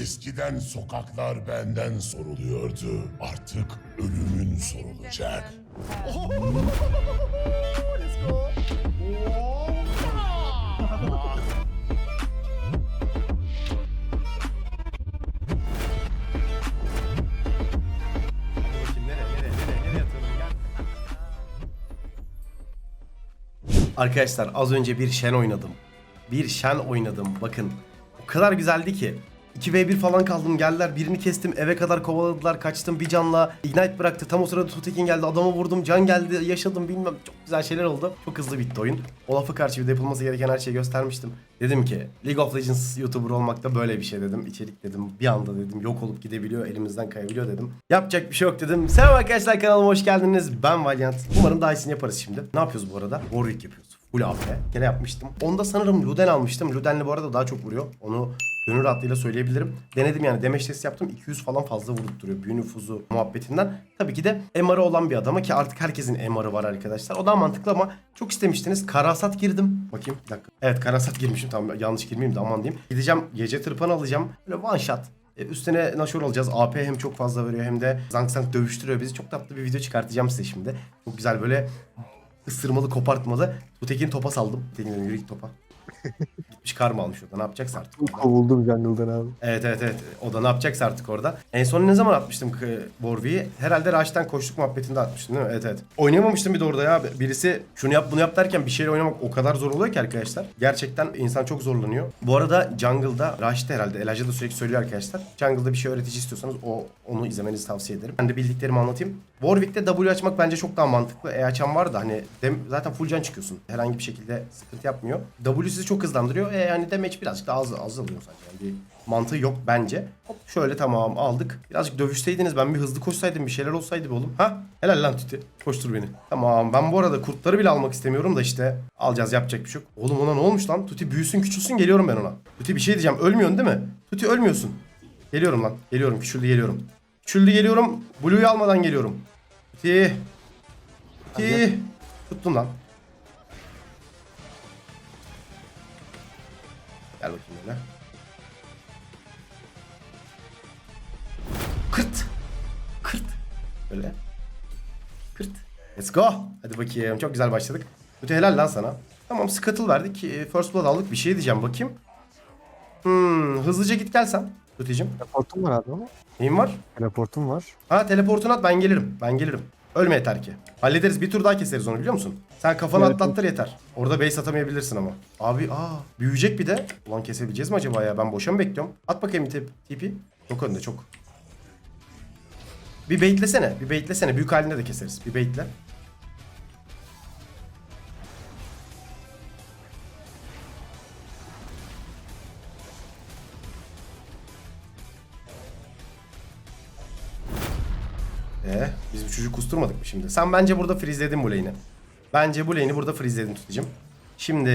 Eskiden sokaklar benden soruluyordu. Artık ölümün sorulacak. Arkadaşlar az önce bir şen oynadım. Bir şen oynadım bakın. O kadar güzeldi ki. 2v1 falan kaldım. Geldiler birini kestim eve kadar kovaladılar. Kaçtım bir canla. İgnite bıraktı. Tam o sırada Tutekin geldi. Adamı vurdum can geldi. Yaşadım bilmem. Çok güzel şeyler oldu. Çok hızlı bitti oyun. Olaf'a karşı bir de yapılması gereken her şeyi göstermiştim. Dedim ki League of Legends YouTuber olmak da böyle bir şey dedim. İçerik dedim bir anda dedim yok olup gidebiliyor elimizden kayabiliyor dedim. Yapacak bir şey yok dedim. Selam arkadaşlar kanalıma hoş geldiniz. Ben Valiant. Umarım daha iyisini yaparız şimdi. Ne yapıyoruz bu arada? Warwick yapıyoruz. Full AP. Gene yapmıştım. Onda sanırım Luden almıştım. Luden'le bu arada daha çok vuruyor. Onu gönül rahatlığıyla söyleyebilirim. Denedim yani demeç testi yaptım. 200 falan fazla vurdurtuyor. Büyü nüfuzu muhabbetinden. Tabii ki de MR'ı olan bir adama ki artık herkesin MR'ı var arkadaşlar. O daha mantıklı ama çok istemiştiniz. Karasat girdim. Bakayım bir dakika. Evet karasat girmişim. Tamam yanlış girmeyeyim de aman diyeyim. Gideceğim gece tırpan alacağım. Böyle one shot. E, Üstüne Nashor alacağız. AP hem çok fazla veriyor hem de zank zank dövüştürüyor bizi. Çok tatlı bir video çıkartacağım size şimdi. Çok güzel böyle ısırmalı kopartmalı. Tutekin topa saldım. Tutekin yürü topa. Gitmiş karma almış orada ne yapacaksa artık. orada. Kovuldum jungle'dan abi. Evet evet evet. O da ne yapacaksa artık orada. En son ne zaman atmıştım Warwick'i? Herhalde Rush'tan koştuk muhabbetinde atmıştım değil mi? Evet evet. Oynayamamıştım bir de orada ya. Birisi şunu yap bunu yap derken bir şeyle oynamak o kadar zor oluyor ki arkadaşlar. Gerçekten insan çok zorlanıyor. Bu arada Jungle'da, Rush'ta herhalde Elijah da sürekli söylüyor arkadaşlar. Jungle'da bir şey öğretici istiyorsanız o onu izlemenizi tavsiye ederim. Ben de bildiklerimi anlatayım. Warwick'te W açmak bence çok daha mantıklı. E açan var da hani zaten full can çıkıyorsun. Herhangi bir şekilde sıkıntı yapmıyor. W sizi çok hızlandırıyor. E yani damage birazcık daha az, az alıyor sadece. Yani bir mantığı yok bence. Hop şöyle tamam aldık. Birazcık dövüşseydiniz ben bir hızlı koşsaydım bir şeyler olsaydı be oğlum. Ha? Helal lan Titi. Koştur beni. Tamam ben bu arada kurtları bile almak istemiyorum da işte alacağız yapacak bir şey yok. Oğlum ona ne olmuş lan? Tuti büyüsün küçülsün geliyorum ben ona. Tuti bir şey diyeceğim ölmüyorsun değil mi? Tuti ölmüyorsun. Geliyorum lan. Geliyorum küçüldü geliyorum. Küçüldü geliyorum. Blue'yu almadan geliyorum. Tuti. Tuti. Tuttum lan. Gel bakayım böyle. Kırt. Kırt. Böyle. Kırt. Let's go. Hadi bakayım. Çok güzel başladık. Öte helal lan sana. Tamam scuttle verdik. Ee, First blood aldık. Bir şey diyeceğim bakayım. Hmm, hızlıca git gel sen. Teleportum var abi ama. Neyin var? Teleportum var. Ha teleportunu at ben gelirim. Ben gelirim. Ölme yeter ki. Hallederiz bir tur daha keseriz onu biliyor musun? Sen kafanı Evet. atlattır yeter. Orada base atamayabilirsin ama. Abi aa büyüyecek bir de. Ulan kesebileceğiz mi acaba ya? Ben boşa mı bekliyorum? At bakayım bir tipi. Çok önde çok. Bir baitlesene. Bir baitlesene. Büyük halinde de keseriz. Bir baitle. Ee, biz bu çocuğu kusturmadık mı şimdi? Sen bence burada freezeledin bu lane'i. Bence bu lane'i burada freezeledin tutucum. Şimdi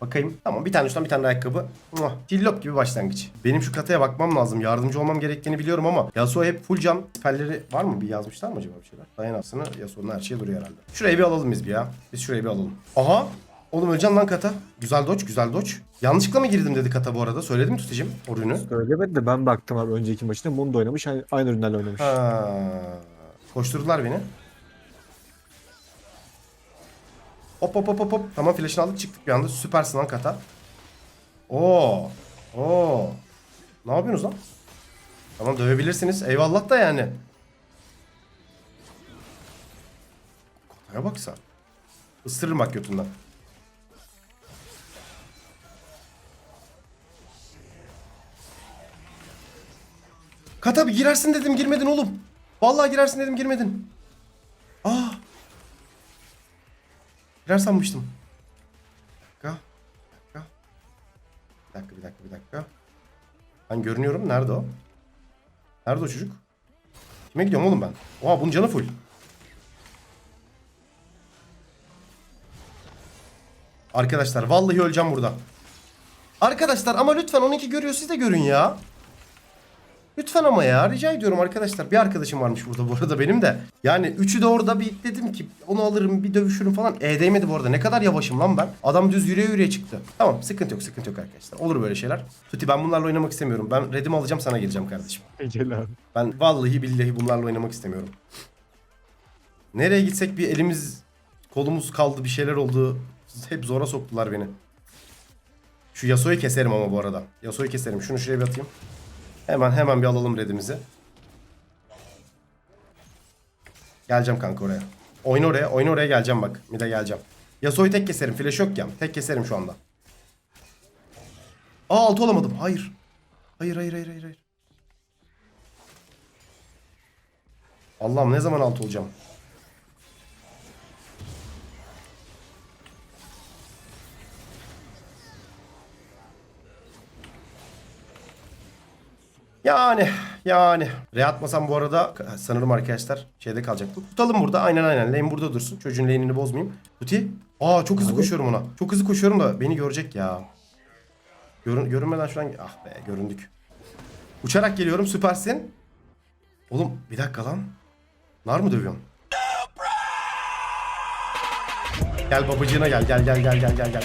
bakayım. Tamam bir tane şundan bir tane de ayakkabı. Muah, Cillop gibi başlangıç. Benim şu kataya bakmam lazım. Yardımcı olmam gerektiğini biliyorum ama Yasuo hep full can. Siperleri var mı? Bir yazmışlar mı acaba bir şeyler? Dayanasını Yasuo'nun her şeye duruyor herhalde. Şurayı bir alalım biz bir ya. Biz şurayı bir alalım. Aha. Oğlum öleceksin lan kata. Güzel doç, güzel doç. Yanlışlıkla mı girdim dedi kata bu arada? Söyledim o ürünü? Söylemedi de ben baktım abi önceki maçında bunu da oynamış. Aynı, aynı ürünlerle oynamış. Ha. Koşturdular beni. Hop hop hop hop hop. Tamam flash'ını aldık çıktık bir anda. Süpersin lan kata. Oo. Oo. Ne yapıyorsunuz lan? Tamam dövebilirsiniz. Eyvallah da yani. Kataya bak sen. Isırırım bak götünden. Kata bir girersin dedim girmedin oğlum. Vallahi girersin dedim girmedin. Girer sanmıştım. Bir dakika. Bir dakika. Bir dakika bir dakika bir dakika. Ben görünüyorum. Nerede o? Nerede o çocuk? Kime gidiyorum oğlum ben? Oha bunun canı full. Arkadaşlar vallahi öleceğim burada. Arkadaşlar ama lütfen onunki görüyor siz de görün ya. Lütfen ama ya rica ediyorum arkadaşlar. Bir arkadaşım varmış burada bu arada benim de. Yani üçü de orada bir dedim ki onu alırım bir dövüşürüm falan. E değmedi bu arada. Ne kadar yavaşım lan ben. Adam düz yürüye yürüye çıktı. Tamam sıkıntı yok sıkıntı yok arkadaşlar. Olur böyle şeyler. Tuti ben bunlarla oynamak istemiyorum. Ben redimi alacağım sana geleceğim kardeşim. Gel abi. Ben vallahi billahi bunlarla oynamak istemiyorum. Nereye gitsek bir elimiz kolumuz kaldı bir şeyler oldu. Hep zora soktular beni. Şu Yasuo'yu keserim ama bu arada. Yasuo'yu keserim. Şunu şuraya bir atayım. Hemen hemen bir alalım redimizi. Geleceğim kanka oraya. Oyna oraya. Oyna oraya geleceğim bak. Bir de geleceğim. Yasuo'yu tek keserim. Flash yok ya. Tek keserim şu anda. Aa altı olamadım. Hayır. Hayır hayır hayır hayır. hayır. Allah'ım ne zaman alt olacağım? Yani yani. Re atmasam bu arada sanırım arkadaşlar şeyde kalacaktım. Tutalım burada aynen aynen. Lane burada dursun. Çocuğun lane'ini bozmayayım. Tuti. Aa çok hızlı koşuyorum ona. Çok hızlı koşuyorum da beni görecek ya. Görün, görünmeden şu an... Ah be göründük. Uçarak geliyorum süpersin. Oğlum bir dakika lan. Nar mı dövüyorsun? Gel babacığına gel gel gel gel gel gel gel.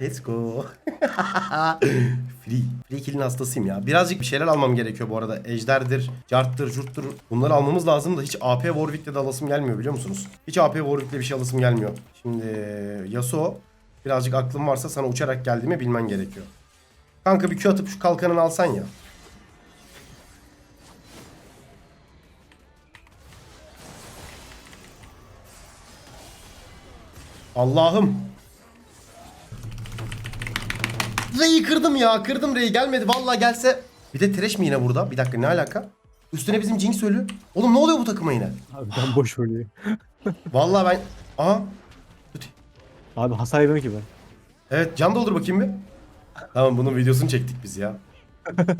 Let's go. Free. Free kill'in hastasıyım ya. Birazcık bir şeyler almam gerekiyor bu arada. Ejder'dir, carttır, curttur. Bunları almamız lazım da hiç AP Warwick'le de alasım gelmiyor biliyor musunuz? Hiç AP Warwick'le bir şey alasım gelmiyor. Şimdi Yasuo birazcık aklım varsa sana uçarak geldiğimi bilmen gerekiyor. Kanka bir Q atıp şu kalkanını alsan ya. Allah'ım. Rey'i kırdım ya. Kırdım Rey'i. Gelmedi. Vallahi gelse. Bir de Thresh mi yine burada? Bir dakika ne alaka? Üstüne bizim Jinx ölü. Oğlum ne oluyor bu takıma yine? Abi ben boş oynayayım. Vallahi ben... Aha. Abi hasar yedim ki ben. Evet can doldur bakayım bir. Tamam bunun videosunu çektik biz ya.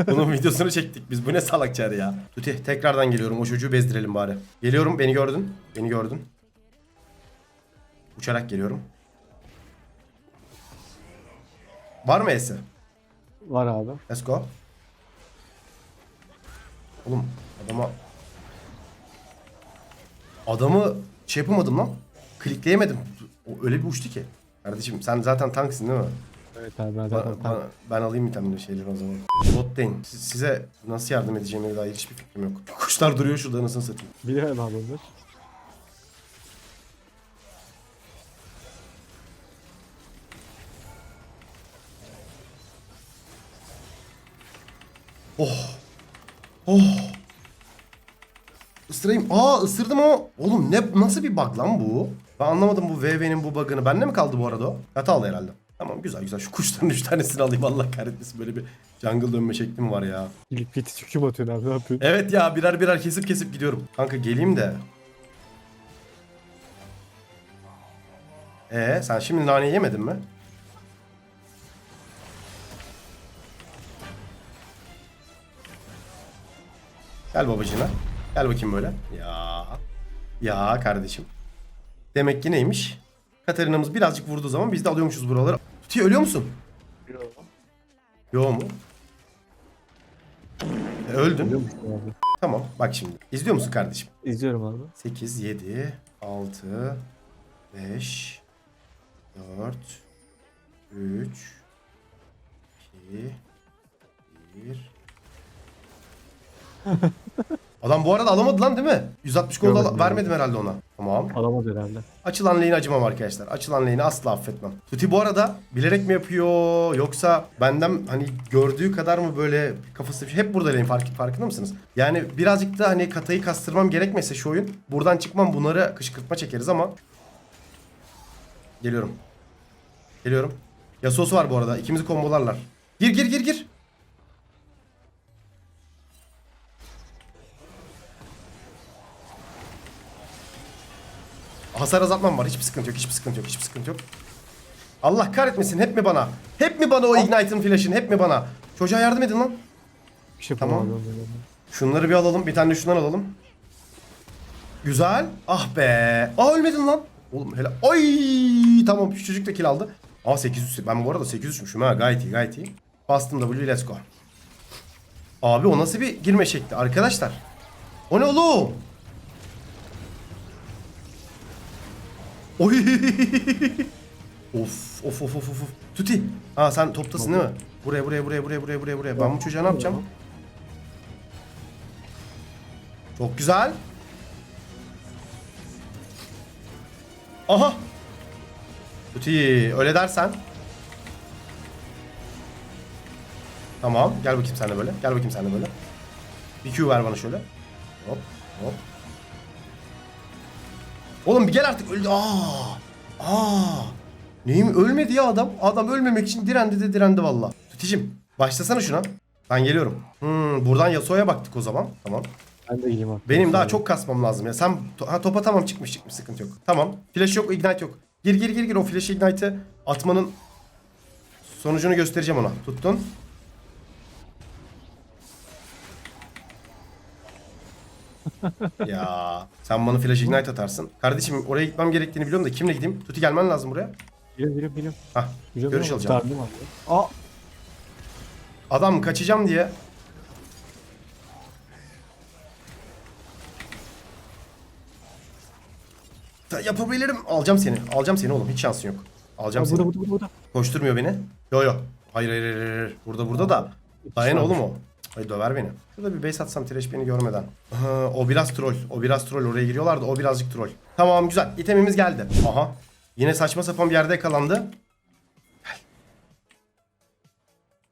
Bunun videosunu çektik biz. Bu ne salak çağrı ya. Tuti tekrardan geliyorum. O çocuğu bezdirelim bari. Geliyorum. Beni gördün. Beni gördün. Uçarak geliyorum. Var mı E'si? Var abi. Let's go. Oğlum adama... Adamı şey yapamadım lan. Klikleyemedim. O öyle bir uçtu ki. Kardeşim sen zaten tanksın değil mi? Evet abi ben zaten ba- ben alayım itemleri şeyleri o zaman. Bot. Si- size nasıl yardım edeceğime dair hiçbir fikrim yok. Kuşlar duruyor şurada nasıl satayım. Biliyorum abi onlar. Oh. Isırayım. Aa ısırdım ama. Oğlum ne nasıl bir bug lan bu? Ben anlamadım bu VV'nin bu bug'ını. Bende mi kaldı bu arada o? Hatalı herhalde. Tamam güzel güzel. Şu kuşların 3 tanesini alayım Allah kahretmesin. Böyle bir jungle dönme şeklim var ya. Piti çüküm atıyorsun abi ne yapıyorsun? Evet ya birer birer kesip kesip gidiyorum. Kanka geleyim de. Ee sen şimdi naneyi yemedin mi? Gel babacığına. Gel bakayım böyle. Ya. Ya kardeşim. Demek ki neymiş? Katarina'mız birazcık vurduğu zaman biz de alıyormuşuz buraları. Tuti ölüyor musun? Yo mu? E, öldün. Tamam bak şimdi. İzliyor musun kardeşim? İzliyorum abi. 8, 7, 6, 5, 4, 3, 2, 1. Adam bu arada alamadı lan değil mi? 160 gol Görmedim, vermedim herhalde ona. Tamam. Alamadı herhalde. Açılan lane'i acımam arkadaşlar. Açılan lane'i asla affetmem. Tuti bu arada bilerek mi yapıyor yoksa benden hani gördüğü kadar mı böyle kafası hep burada lane fark, farkında mısınız? Yani birazcık da hani katayı kastırmam gerekmese şu oyun buradan çıkmam bunları kışkırtma çekeriz ama Geliyorum. Geliyorum. Yasuo'su var bu arada. İkimizi kombolarlar. Gir gir gir gir. Hasar azaltmam var. Hiçbir sıkıntı yok. Hiçbir sıkıntı yok. Hiçbir sıkıntı yok. Allah kahretmesin. Hep mi bana? Hep mi bana o Ignite'ın flash'ın? Hep mi bana? Çocuğa yardım edin lan. Bir şey Tamam. Şunları bir alalım. Bir tane de şundan alalım. Güzel. Ah be. Aa ölmedin lan. Oğlum hele. Ay tamam şu çocuk da kill aldı. Aa 800. Ben bu arada 800'müşüm ha gayet iyi gayet iyi. Bastım W let's go. Abi o nasıl bir girme şekli arkadaşlar? O ne oğlum? Oy. of of of of of. Tuti. Ha sen toptasın değil mi? Buraya buraya buraya buraya buraya buraya buraya. Ben bu çocuğa ne yapacağım? Çok güzel. Aha. Tuti öyle dersen. Tamam gel bakayım sen de böyle. Gel bakayım sen de böyle. Bir Q ver bana şöyle. Hop hop. Oğlum bir gel artık öldü. Aa. Aa. Neyim ölmedi ya adam. Adam ölmemek için direndi de direndi valla. Tuticim başlasana şuna. Ben geliyorum. Hmm, buradan Yasuo'ya baktık o zaman. Tamam. Ben de gideyim abi. Benim daha çok kasmam lazım ya. Sen ha, topa tamam çıkmış çıkmış sıkıntı yok. Tamam. Flash yok, ignite yok. Gir gir gir gir o flash ignite'ı atmanın sonucunu göstereceğim ona. Tuttun. Ya sen bana flash ignite atarsın. Kardeşim oraya gitmem gerektiğini biliyorum da kimle gideyim? Tuti gelmen lazım buraya. Biliyorum biliyorum biliyorum. Hah. Biliyorum Görüş ama alacağım. dardım. Aa. Adam kaçacağım diye. Da Yapabilirim. Alacağım seni. Alacağım seni oğlum. Hiç şansın yok. Alacağım Aa, seni. burada burada burada. burada. Koşturmuyor beni. Yo yo. Hayır hayır hayır. hayır. Burada burada da. Dayan oğlum o. Ay döver beni. Şurada bir base atsam Trash beni görmeden. O biraz troll. O biraz troll. Oraya giriyorlar da o birazcık troll. Tamam güzel. İtemimiz geldi. Aha. Yine saçma sapan bir yerde yakalandı. Gel.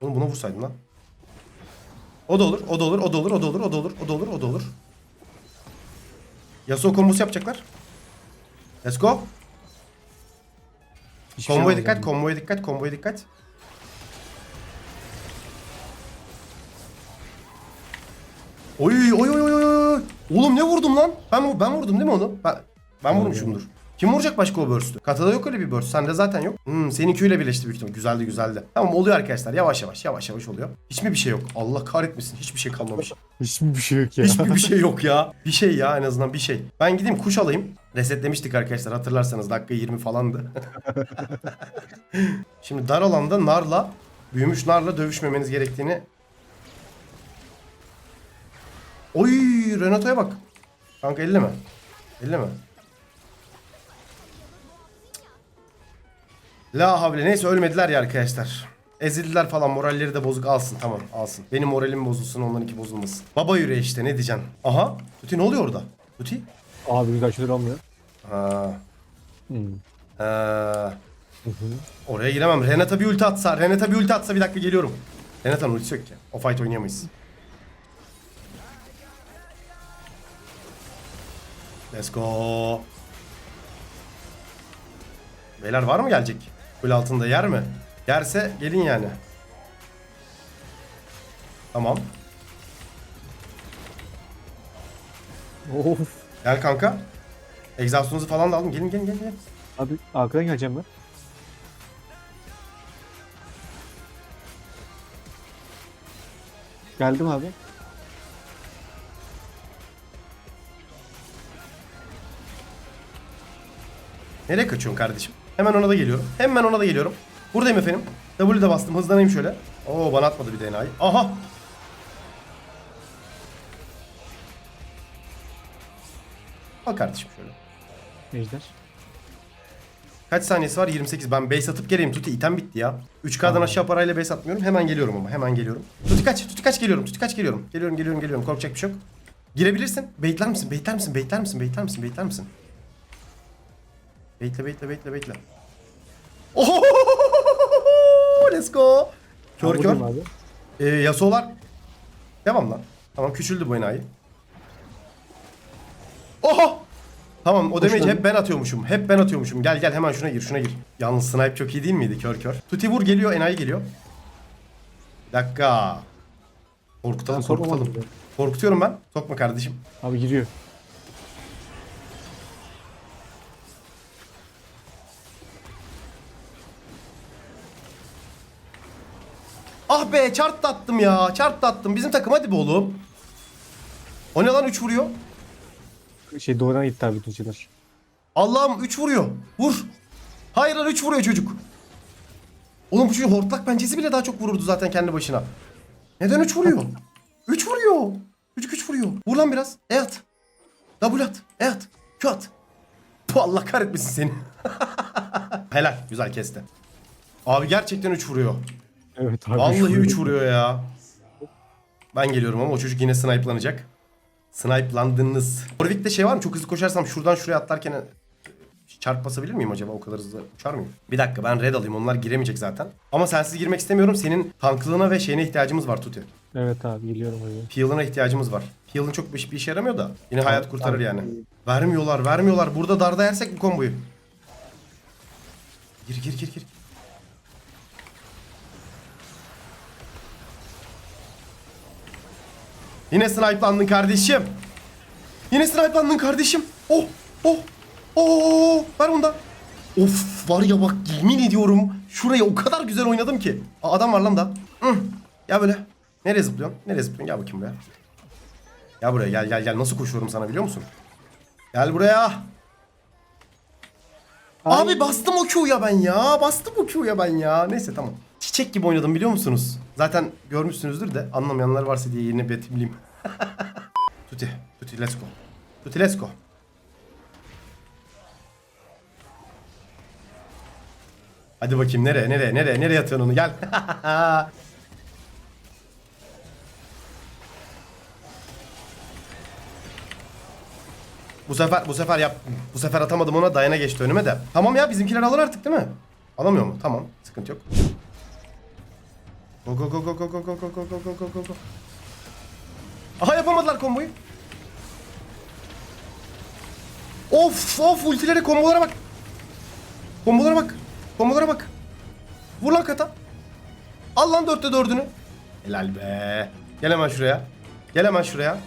Oğlum buna vursaydın lan. O da olur, o da olur, o da olur, o da olur, o da olur, o da olur, o da olur. Yasuo kombosu yapacaklar. Let's go. Hiçbir şey Komboya dikkat, komboya dikkat, komboya dikkat. Oy oy oy oy oy. Oğlum ne vurdum lan? Ben ben vurdum değil mi onu? Ben ben vurmuşumdur. Kim vuracak başka o burst'ü? Katada yok öyle bir burst. Sende zaten yok. Hmm, seninkiyle birleşti büyük ihtimal. Güzeldi güzeldi. Tamam oluyor arkadaşlar. Yavaş yavaş yavaş yavaş oluyor. Hiç mi bir şey yok? Allah kahretmesin. Hiçbir şey kalmamış. Hiçbir bir şey yok ya. Hiçbir bir şey yok ya. Bir şey ya en azından bir şey. Ben gideyim kuş alayım. Resetlemiştik arkadaşlar hatırlarsanız dakika 20 falandı. Şimdi dar alanda narla, büyümüş narla dövüşmemeniz gerektiğini... Oy Renato'ya bak. Kanka elle mi? Elle mi? La havle neyse ölmediler ya arkadaşlar. Ezildiler falan moralleri de bozuk alsın tamam alsın. Benim moralim bozulsun onlarınki bozulmasın. Baba yüreği işte ne diyeceksin. Aha Tuti ne oluyor orada? Tuti? Abi bir kaçları almıyor. Ha. Hmm. Ha. Oraya giremem. Renata bir ulti atsa, Renata bir ulti atsa bir dakika geliyorum. Renata'nın ultisi yok ki. O fight oynayamayız. Let's go. Beyler var mı gelecek? Kule altında yer mi? Yerse gelin yani. Tamam. Of. Gel kanka. Egzastınızı falan da alın. Gelin gelin gelin. gelin. Abi arkadan geleceğim ben. Geldim abi. Nereye kaçıyorsun kardeşim? Hemen ona da geliyorum. Hemen ona da geliyorum. Buradayım efendim. W de bastım. Hızlanayım şöyle. Oo bana atmadı bir DNA'yı. Aha. Al kardeşim şöyle. Ejder. Kaç saniyesi var? 28. Ben base atıp geleyim. Tuti item bitti ya. 3K'dan aşağı parayla base atmıyorum. Hemen geliyorum ama. Hemen geliyorum. Tuti kaç? Tuti kaç geliyorum? Tuti kaç geliyorum? Geliyorum geliyorum geliyorum. Korkacak bir şey yok. Girebilirsin. Baitler misin? Baitler misin? Baitler misin? Baitler misin? Baitler misin? Baitle baitle baitle baitle. Oho! Let's go. Kör kör. Ee, Yasuo'lar. Devam lan. Tamam küçüldü bu enayi. Oho! Tamam o geldin. hep ben atıyormuşum. Hep ben atıyormuşum. Gel gel hemen şuna gir şuna gir. Yalnız snipe çok iyi değil miydi kör kör? Tuti vur geliyor enayi geliyor. Bir dakika. Korkutalım Ben korkutalım. Korkutuyorum ben. Sokma kardeşim. Abi giriyor. Ah be çart da attım ya. Çart da attım. Bizim takım hadi be oğlum. O ne lan 3 vuruyor? Şey doğrudan gitti abi şeyler. Allah'ım 3 vuruyor. Vur. Hayır lan 3 vuruyor çocuk. Oğlum bu çocuk hortlak pençesi bile daha çok vururdu zaten kendi başına. Neden 3 vuruyor? 3 vuruyor. Çocuk 3 vuruyor. Vur lan biraz. E at. Double at. E at. Q at. Puh, Allah kahretmesin seni. Helal. Güzel kesti. Abi gerçekten 3 vuruyor. Evet abi. Vallahi şu- 3 vuruyor ya. Ben geliyorum ama o çocuk yine snipe'lanacak. Snipe'landınız. Warwick'te şey var mı? Çok hızlı koşarsam şuradan şuraya atlarken çarp basabilir miyim acaba? O kadar hızlı uçar mıyım? Bir dakika ben red alayım. Onlar giremeyecek zaten. Ama sensiz girmek istemiyorum. Senin tanklığına ve şeyine ihtiyacımız var Tuti. Evet abi geliyorum hocam. Heal'ına ihtiyacımız var. Heal'ın çok bir, bir işe yaramıyor da. Yine hayat kurtarır abi. yani. Vermiyorlar, vermiyorlar. Burada darda yersek bu komboyu. Gir gir gir gir. Yine snipe'landın kardeşim. Yine snipe'landın kardeşim. Oh oh oh ver bunu da. Of var ya bak yemin ediyorum şurayı o kadar güzel oynadım ki. Aa, adam var lan da. Hı. Gel böyle. Nereye zıplıyorsun? Nereye zıplıyorsun? Gel bakayım buraya. Gel buraya gel gel gel. Nasıl koşuyorum sana biliyor musun? Gel buraya. Abi bastım o Q'ya ben ya. Bastım o Q'ya ben ya. Neyse tamam. Çiçek gibi oynadım biliyor musunuz? Zaten görmüşsünüzdür de anlamayanlar varsa diye yeni betimleyeyim. Tuti. Tuti let's go. Tuti let's go. Hadi bakayım nereye nereye nereye nereye atıyorsun onu gel. bu sefer bu sefer yap bu sefer atamadım ona dayana geçti önüme de. Tamam ya bizimkiler alır artık değil mi? Alamıyor mu? Tamam sıkıntı yok. Go go go go go go go go go go go go go go. Aha yapamadılar komboyu. Of of ultilere kombolara bak. Kombolara bak. Kombolara bak. Vur lan kata. Al lan dörtte dördünü. Helal be. Gel hemen şuraya. Gel hemen şuraya.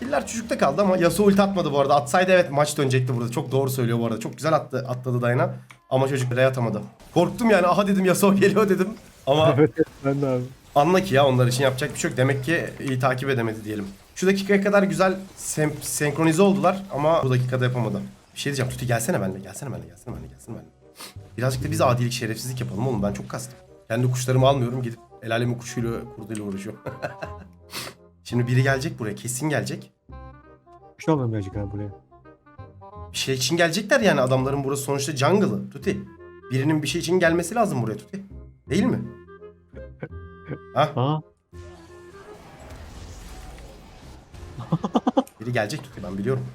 Killer çocukta kaldı ama Yasuo ulti atmadı bu arada. Atsaydı evet maç dönecekti burada. Çok doğru söylüyor bu arada. Çok güzel attı, atladı Dayna. Ama çocuk R'ye atamadı. Korktum yani. Aha dedim Yasuo geliyor dedim. Ama Evet ben de abi. anla ki ya onlar için yapacak bir şey yok. Demek ki iyi takip edemedi diyelim. Şu dakikaya kadar güzel sem- senkronize oldular ama bu dakikada yapamadı. Bir şey diyeceğim. Tuti gelsene benimle. Gelsene benimle. Gelsene benimle. Gelsene benimle. Birazcık da biz adilik şerefsizlik yapalım oğlum. Ben çok kastım. Kendi kuşlarımı almıyorum. Gidip el alemin kuşuyla kurduyla uğraşıyorum. Şimdi biri gelecek buraya. Kesin gelecek. Bir şey birazcık abi buraya. Bir şey için gelecekler yani adamların burası sonuçta jungle'ı Tuti. Birinin bir şey için gelmesi lazım buraya Tuti. Değil mi? Ha? Aa. Biri gelecek Tuti ben biliyorum.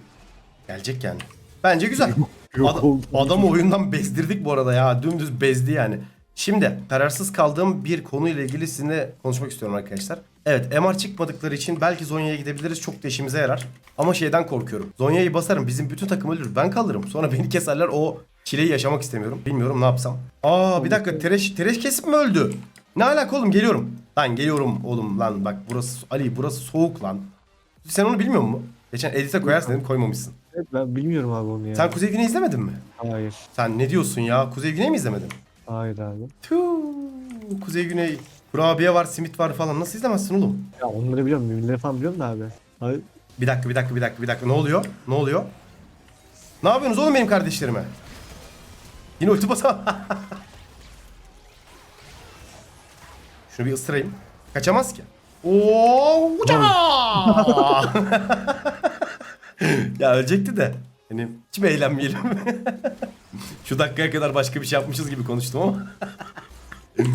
Gelecek yani. Bence güzel. Yok Ad- oldu. adamı oyundan bezdirdik bu arada ya. Dümdüz bezdi yani. Şimdi kararsız kaldığım bir konuyla ilgili sizinle konuşmak istiyorum arkadaşlar. Evet MR çıkmadıkları için belki Zonya'ya gidebiliriz. Çok da işimize yarar. Ama şeyden korkuyorum. Zonya'yı basarım. Bizim bütün takım ölür. Ben kalırım. Sonra beni keserler. O çileyi yaşamak istemiyorum. Bilmiyorum ne yapsam. Aa bir dakika. Tereş, tereş kesip mi öldü? Ne alaka oğlum? Geliyorum. Lan geliyorum oğlum lan. Bak burası Ali burası soğuk lan. Sen onu bilmiyor musun? Geçen edite koyarsın dedim koymamışsın. Evet, ben bilmiyorum abi onu ya. Sen Kuzey Güney izlemedin mi? Hayır. Sen ne diyorsun ya? Kuzey Güney mi izlemedin? Hayır abi. Tüh, Kuzey Güney. Kurabiye var, simit var falan. Nasıl izlemezsin oğlum? Ya onları biliyorum. Müminleri falan biliyorum da abi. Abi Bir dakika, bir dakika, bir dakika, bir dakika. Ne oluyor? Ne oluyor? Ne yapıyorsunuz oğlum benim kardeşlerime? Yine ulti basa. Şunu bir ısırayım. Kaçamaz ki. Oo, ya ölecekti de. Hani hiç mi eğlenmeyelim? Şu dakikaya kadar başka bir şey yapmışız gibi konuştum ama.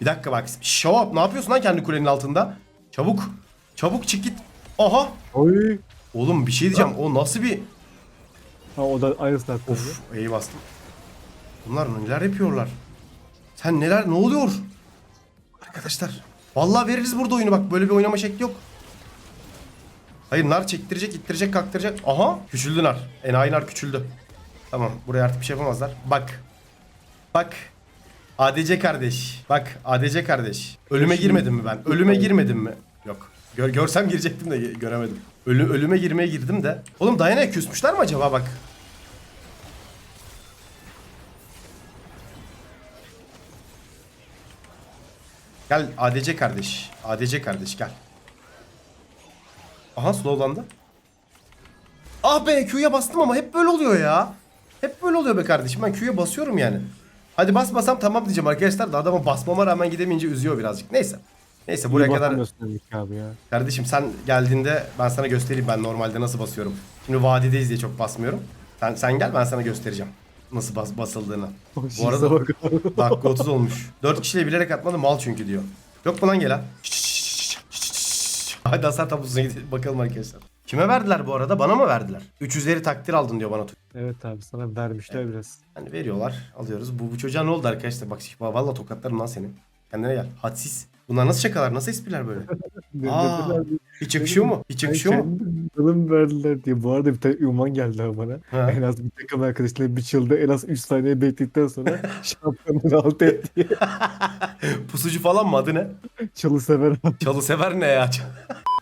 bir dakika bak. Show up. Ne yapıyorsun lan kendi kulenin altında? Çabuk. Çabuk çık git. Aha. Oy. Oğlum bir şey diyeceğim. O nasıl bir... Ha o da aynısını attı. Of iyi bastım. Bunlar neler yapıyorlar? Sen neler ne oluyor? Arkadaşlar. Vallahi veririz burada oyunu bak böyle bir oynama şekli yok. Hayır nar çektirecek, ittirecek, kaktıracak. Aha küçüldü nar. Enayi nar küçüldü. Tamam buraya artık bir şey yapamazlar. Bak. Bak. ADC kardeş. Bak ADC kardeş. Ölüme girmedim mi ben? Ölüme girmedim mi? Yok. Gör, görsem girecektim de göremedim. Ölü, ölüme girmeye girdim de. Oğlum Diana'ya küsmüşler mi acaba bak. Gel ADC kardeş. ADC kardeş gel. Aha slowlandı. Ah be Q'ya bastım ama hep böyle oluyor ya. Hep böyle oluyor be kardeşim. Ben Q'ya basıyorum yani. Hadi basmasam tamam diyeceğim arkadaşlar da adamı basmama rağmen gidemeyince üzüyor birazcık. Neyse. Neyse buraya İyi kadar abi ya. Kardeşim sen geldiğinde ben sana göstereyim ben normalde nasıl basıyorum. Şimdi vadideyiz diye çok basmıyorum. Sen, sen gel ben sana göstereceğim. Nasıl bas, basıldığını. Bu arada dakika 30 olmuş. 4 kişiyle bilerek atmadı mal çünkü diyor. Yok mu lan gelen? Hadi hasar tabusuna gidelim bakalım arkadaşlar. Kime verdiler bu arada? Bana mı verdiler? 3 üzeri takdir aldın diyor bana. Evet abi sana vermişler biraz. Hani veriyorlar, alıyoruz. Bu, bu çocuğa ne oldu arkadaşlar? Bak valla tokatlarım lan seni. Kendine gel. Hadsiz. Bunlar nasıl şakalar? Nasıl espriler böyle? Aa. Hiç yakışıyor mu? Hiç yakışıyor mu? Canım verdiler diye. Bu arada bir tane ünvan geldi bana. Ha. En az bir takım arkadaşlarına bir çıldı. En az 3 saniye bekledikten sonra şampiyonluğu alt et diye. Pusucu falan mı adı ne? Çalı sever abi. Çalı sever ne ya?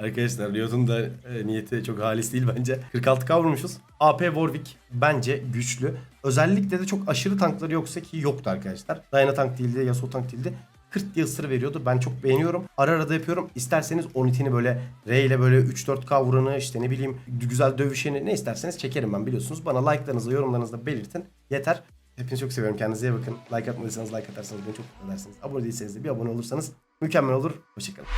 Arkadaşlar Riot'un da e, niyeti çok halis değil bence. 46 kavurmuşuz. AP Warwick bence güçlü. Özellikle de çok aşırı tankları yoksa ki yoktu arkadaşlar. Diana tank değildi, Yasuo tank değildi. 40 diye ısır veriyordu. Ben çok beğeniyorum. Ara ara da yapıyorum. İsterseniz Onit'ini böyle R ile böyle 3-4K vuranı işte ne bileyim güzel dövüşeni ne isterseniz çekerim ben biliyorsunuz. Bana like'larınızı yorumlarınızı belirtin. Yeter. Hepinizi çok seviyorum. Kendinize iyi bakın. Like atmadıysanız like atarsanız beni çok mutlu edersiniz. Abone değilseniz de bir abone olursanız mükemmel olur. Hoşçakalın.